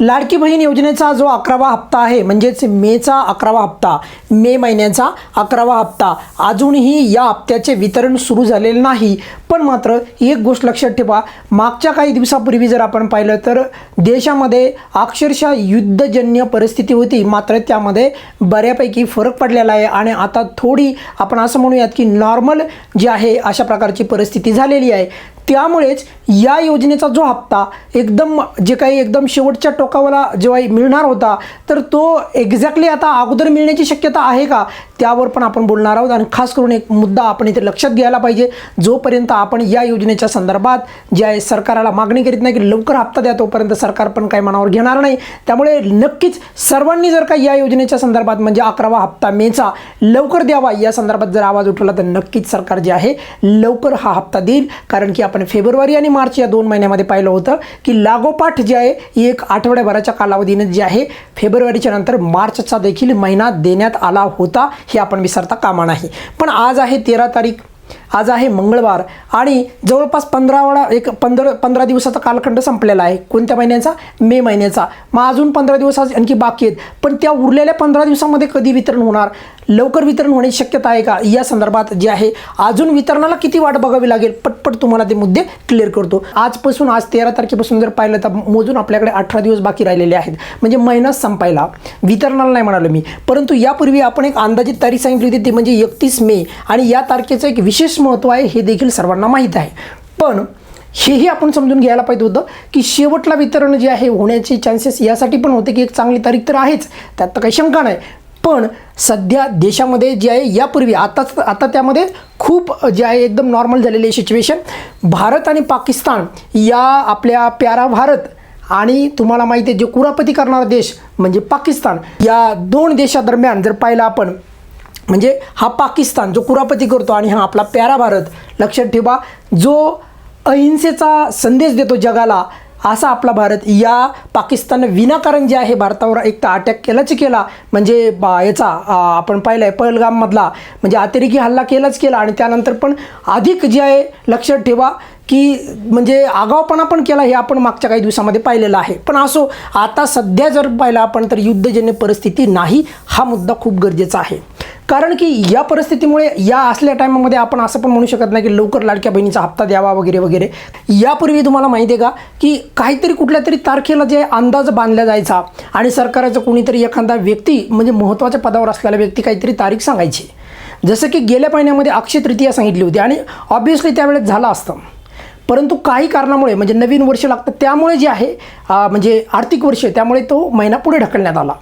लाडकी बहीण योजनेचा जो अकरावा हप्ता आहे म्हणजेच मेचा अकरावा हप्ता मे महिन्याचा अकरावा हप्ता अजूनही या हप्त्याचे वितरण सुरू झालेले नाही. पण मात्र एक गोष्ट लक्षात ठेवा मागच्या काही दिवसापूर्वी जर आपण पाहिलं तर देशामध्ये अक्षरशः युद्धजन्य परिस्थिती होती. मात्र त्यामध्ये बऱ्यापैकी फरक पडलेला आहे आणि आता थोडी आपण असं म्हणूयात की नॉर्मल जी आहे अशा प्रकारची परिस्थिती झालेली आहे. त्यामुळेच या योजनेचा जो हप्ता एकदम जे काही एकदम शेवटच्या टोकावाला जेव्हा मिळणार होता तर तो एक्झॅक्टली आता अगोदर मिळण्याची शक्यता आहे का? त्यावर पण आपण बोलणार आहोत. आणि खास करून एक मुद्दा आपण इथे लक्षात घ्यायला पाहिजे. जोपर्यंत आपण या योजनेच्या संदर्भात जे आहे सरकारला मागणी करीत नाही की लवकर हप्ता द्या तोपर्यंत सरकार पण काही मनावर घेणार नाही. त्यामुळे नक्कीच सर्वांनी जर का या योजनेच्या संदर्भात म्हणजे अकरावा हप्ता मेचा लवकर द्यावा या संदर्भात जर आवाज उठवला तर नक्कीच सरकार जे आहे लवकर हा हप्ता देईल. कारण की आपण फेब्रुवारी आणि मार्च या दोन महिन्यामध्ये पाहिलं होतं की लागोपाठ जे आहे एक आठवड्याभराच्या कालावधीनं जे आहे फेब्रुवारीच्या नंतर मार्चचा देखील महिना देण्यात आला होता. हे आपण विसरता कामा नाही. पण आज आहे तेरा तारीख. आज आहे मंगळवार आणि जवळपास पंधरावडा एक पंधरा पंधरा दिवसाचा कालखंड संपलेला आहे. कोणत्या महिन्याचा? मे महिन्याचा. मग अजून पंधरा दिवस आज आणखी बाकी आहेत. पण त्या उरलेल्या पंधरा दिवसामध्ये कधी वितरण होणार? लवकर वितरण होण्याची शक्यता आहे का? या संदर्भात जे आहे अजून वितरणाला किती वाट बघावी लागेल? पटपट तुम्हाला ते मुद्दे क्लिअर करतो. आजपासून आज तेरा तारखेपासून जर पाहिलं तर मोजून आपल्याकडे अठरा दिवस बाकी राहिलेले आहेत. म्हणजे महिना संपायला. वितरणाला नाही म्हणालो मी. परंतु यापूर्वी आपण एक अंदाजित तारीख सांगितली होती ती म्हणजे एकतीस मे. आणि या तारखेचं एक विशेष महत्त्व आहे हे देखील सर्वांना माहीत आहे. पण हेही आपण समजून घ्यायला पाहिजे होतं की शेवटला वितरण जे आहे होण्याचे चान्सेस यासाठी पण होते की एक चांगली तारीख तर आहेच. त्यात तर काही शंका नाही. पण सध्या देशामध्ये जे आहे यापूर्वी आताच आता त्यामध्ये खूप जे आहे एकदम नॉर्मल झालेली आहे सिच्युएशन भारत आणि पाकिस्तान या आपल्या प्यारा भारत आणि तुम्हाला माहिती आहे जे कुरापती करणारा देश म्हणजे पाकिस्तान या दोन देशादरम्यान जर पाहिलं आपण म्हणजे हा पाकिस्तान जो कुरापती करतो आणि हा आपला प्यारा भारत लक्षात ठेवा जो अहिंसेचा संदेश देतो जगाला असा आपला भारत या पाकिस्ताननं विनाकारण जे आहे भारतावर एक तर अटॅक केलाच केला म्हणजे बा याचा आपण पाहिलं आहे पहलगाममधला म्हणजे अतिरेकी हल्ला केलाच केला आणि त्यानंतर पण अधिक जे आहे लक्षात ठेवा की म्हणजे आगावपणा पण केला हे आपण मागच्या काही दिवसामध्ये पाहिलेलं आहे. पण असो आता सध्या जर पाहिलं आपण तर युद्धजन्य परिस्थिती नाही हा मुद्दा खूप गरजेचा आहे. कारण की या परिस्थितीमुळे या असल्या टायमामध्ये आपण असं पण म्हणू शकत नाही की लवकर लाडक्या बहिणीचा हप्ता द्यावा वगैरे वगैरे. यापूर्वी तुम्हाला माहिती आहे का की काहीतरी कुठल्या तरी तारखेला जे अंदाज बांधला जायचा आणि सरकाराचं कोणीतरी एखादा व्यक्ती म्हणजे महत्त्वाच्या पदावर असलेला व्यक्ती काहीतरी तारीख सांगायची. जसं की गेल्या महिन्यामध्ये अक्षय तृतीया सांगितली होती आणि ऑब्व्हियसली त्यावेळेस झालं असतं. परंतु काही कारणामुळे म्हणजे नवीन वर्ष लागतं त्यामुळे जे आहे म्हणजे आर्थिक वर्ष त्यामुळे तो महिना पुढे ढकलण्यात आला.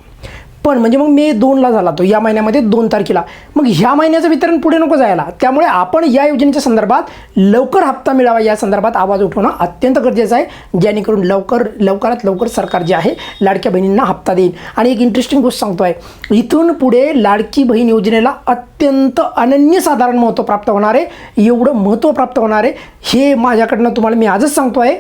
पण म्हणजे मग मे दोनला झाला तो या महिन्यामध्ये दोन तारखेला. मग ह्या महिन्याचं वितरण पुढे नको जायला. त्यामुळे आपण या योजनेच्या संदर्भात लवकर हप्ता मिळावा या संदर्भात आवाज उठवणं अत्यंत गरजेचं आहे. जेणेकरून लवकर लवकरात लवकर सरकार जे आहे लाडक्या बहिणींना हप्ता देईल. आणि एक इंटरेस्टिंग गोष्ट सांगतो आहे इथून पुढे लाडकी बहीण योजनेला अत्यंत अनन्यसाधारण महत्त्व प्राप्त होणार आहे. एवढं महत्त्व प्राप्त होणार आहे हे माझ्याकडनं तुम्हाला मी आजच सांगतो आहे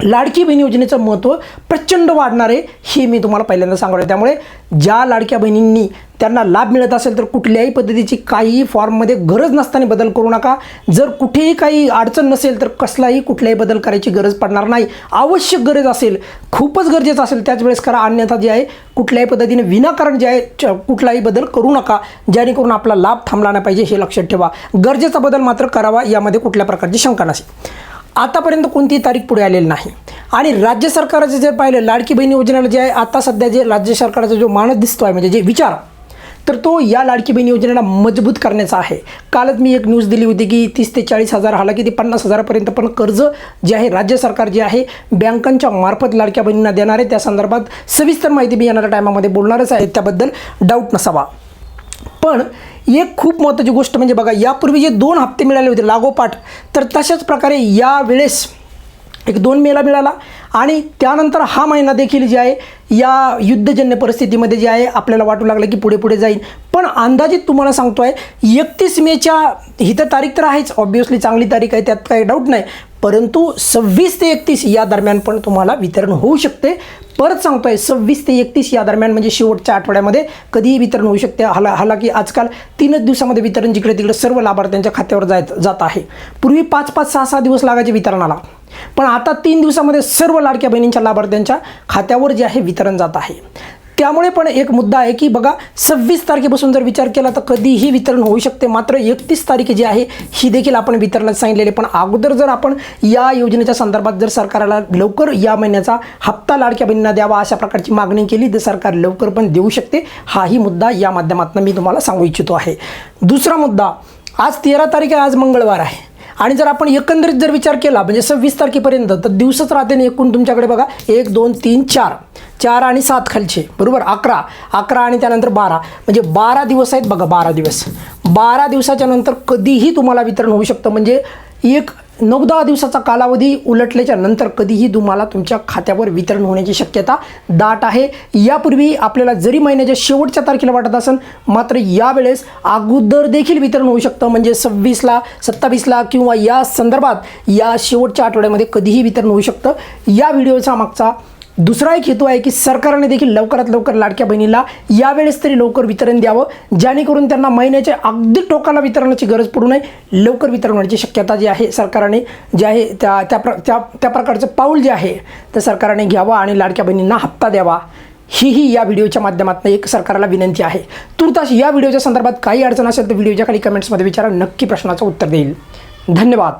लाडकी बहीण योजनेचं महत्त्व प्रचंड वाढणार आहे हे मी तुम्हाला पहिल्यांदा सांगतो त्यामुळे ज्या लाडक्या बहिणींनी त्यांना लाभ मिळत असेल तर कुठल्याही पद्धतीची काही फॉर्ममध्ये गरज नसताना बदल करू नका. जर कुठेही काही अडचण नसेल तर कसलाही कुठल्याही बदल करायची गरज पडणार नाही. आवश्यक गरज असेल खूपच गरजेचं असेल त्याच वेळेस करा. अन्यथा जे आहे कुठल्याही पद्धतीने विनाकारण जे आहे च- कुठलाही बदल करू नका जेणेकरून आपला लाभ थांबला नाही पाहिजे हे लक्षात ठेवा. गरजेचा बदल मात्र करावा यामध्ये कुठल्या प्रकारची शंका नसेल. आतापर्यंत कोणतीही तारीख पुढे आलेली नाही. आणि राज्य सरकारचं जे पाहिलं लाडकी बहीण योजनेला जे आहे आता सध्या जे राज्य सरकारचा जो मानस दिसतो आहे म्हणजे जे विचार तर तो या लाडकी बहीण योजनेला मजबूत करण्याचा आहे. कालच मी एक न्यूज दिली होती की तीस ते चाळीस हजार हाला की ते पन्नास हजारापर्यंत पण कर्ज जे आहे राज्य सरकार जे आहे बँकांच्या मार्फत लाडक्या बहिणींना देणार आहे. त्या संदर्भात सविस्तर माहिती मी येणाऱ्या टायमामध्ये बोलणारच आहे. त्याबद्दल डाऊट नसावा. पण एक खूप महत्त्वाची गोष्ट म्हणजे बघा यापूर्वी जे दोन हप्ते मिळाले होते लागोपाठ तर तशाच प्रकारे या वेळेस एक दोन मेला मिळाला आणि त्यानंतर हा महिना देखील जे आहे या युद्धजन्य परिस्थितीमध्ये जे आहे आपल्याला वाटू लागलं की पुढे पुढे जाईल पण अंदाजित तुम्हाला सांगतो आहे एकतीस मेच्या ही तारीख तर आहेच. ऑब्वियसली चांगली तारीख आहे त्यात काही डाऊट नाही. परंतु सव्वीस ते एकतीस या दरम्यान पण तुम्हाला वितरण होऊ शकते. परत सांगतोय सव्वीस ते एकतीस या दरम्यान म्हणजे शेवटच्या आठवड्यामध्ये कधीही वितरण होऊ शकते. हाला हालाकी आजकाल तीनच दिवसामध्ये वितरण जिकडे तिकडे सर्व लाभार्थ्यांच्या खात्यावर जात जात आहे. पूर्वी पाच पाच सहा सहा दिवस लागायचे वितरणाला. पण आता तीन दिवसामध्ये सर्व लाडक्या बहिणींच्या लाभार्थ्यांच्या खात्यावर जे आहे वितरण जात आहे. त्यामुळे पण एक मुद्दा आहे की बघा सव्वीस तारखेपासून जर विचार केला तर कधीही वितरण होऊ शकते. मात्र एकतीस तारीख जी आहे ही देखील आपण वितरणात सांगितलेली. पण अगोदर जर आपण या योजनेच्या संदर्भात जर सरकारला लवकर या महिन्याचा हप्ता लाडक्या बहिणींना द्यावा अशा प्रकारची मागणी केली तर सरकार लवकर पण देऊ शकते. हाही मुद्दा या माध्यमातून मी तुम्हाला सांगू इच्छितो आहे. दुसरा मुद्दा आज तेरा तारीख आहे आज मंगळवार आहे. आणि जर आपण एकंदरीत जर विचार केला म्हणजे सव्वीस तारखेपर्यंत तर दिवसच राहते ना एकूण तुमच्याकडे बघा एक दोन तीन चार. चार आणि सात खालचे बरोबर? अकरा. अकरा आणि त्यानंतर बारा. म्हणजे बारा दिवस आहेत बघा बारा दिवस. बारा दिवसाच्या नंतर कधीही तुम्हाला वितरण होऊ शकतं. म्हणजे एक नऊ दहा दिवसाचा कालावधी उलटल्याच्या नंतर कधीही तुम्हाला तुमच्या खात्यावर वितरण होण्याची शक्यता दाट आहे. यापूर्वी आपल्याला जरी महिन्याच्या शेवटच्या तारखेला वाटत असेल मात्र यावेळेस अगोदर देखील वितरण होऊ शकतं. म्हणजे सव्वीसला सत्तावीसला किंवा या संदर्भात या शेवटच्या आठवड्यामध्ये कधीही वितरण होऊ शकतं. या व्हिडिओचा मागचा दुसरा एक हेतू आहे की सरकारने देखील लवकरात लवकर लाडक्या बहिणीला यावेळेस तरी लवकर वितरण द्यावं जेणेकरून त्यांना महिन्याच्या अगदी टोकाला वितरणाची गरज पडू नये. लवकर वितरण होण्याची शक्यता जी आहे सरकारने जे आहे त्या त्या प्र त्या त्या प्रकारचं पाऊल जे आहे ते सरकारने घ्यावं आणि लाडक्या बहिणींना हप्ता द्यावा. हीही या व्हिडिओच्या माध्यमातून एक सरकारला विनंती आहे. तुर्तास या व्हिडिओच्या संदर्भात काही अडचण असेल तर व्हिडिओच्या खाली कमेंट्समध्ये विचारा. नक्की प्रश्नाचं उत्तर देईल. धन्यवाद.